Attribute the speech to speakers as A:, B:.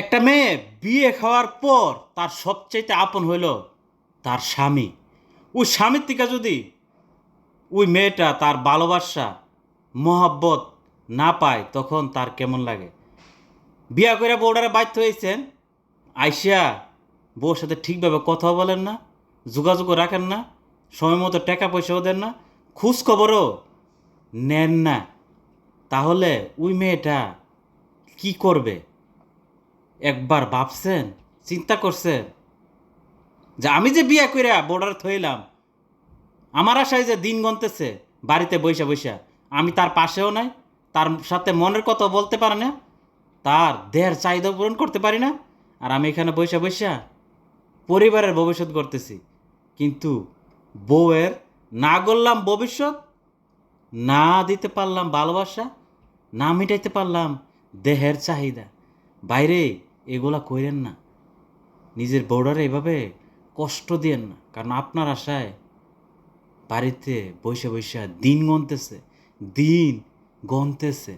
A: একটা মেয়ে বিয়ে খাওয়ার পর তার সবচাইতে আপন হইল তার স্বামী। ওই স্বামীর থেকে যদি ওই মেয়েটা তার ভালোবাসা, মহাব্বত না পায়, তখন তার কেমন লাগে? বিয়া করে বউডারে বাধ্য হয়েছেন আইসিয়া বউর সাথে ঠিকভাবে কথা বলেন না, যোগাযোগও রাখেন না সময় মতো টাকা পয়সাও দেন না খোঁজ খবরও নেন না। তাহলে ওই মেয়েটা কি করবে? একবার ভাবছেন, চিন্তা করছেন যে আমি যে বিয়ে করে বর্ডার থইলাম, আমার আশায় যে দিন গনতেছে বাড়িতে বৈশা বৈশা আমি তার পাশেও নাই, তার সাথে মনের কথা বলতে পারে না, তার দেহের চাহিদা পূরণ করতে পারি না, আর আমি এখানে বৈশা বৈশা পরিবারের ভবিষ্যৎ করতেছি কিন্তু বউয়ের না গড়লাম ভবিষ্যৎ, না দিতে পারলাম ভালোবাসা, না মিটাইতে পারলাম দেহের চাহিদা। বাইরে এগুলা কইরেন না। নিজের বউডারে এভাবে কষ্ট দিয়েন না। কারণ আপনার আশায় বাড়িতে বৈশা বৈশা দিন গনতেছে দিন গনতেছে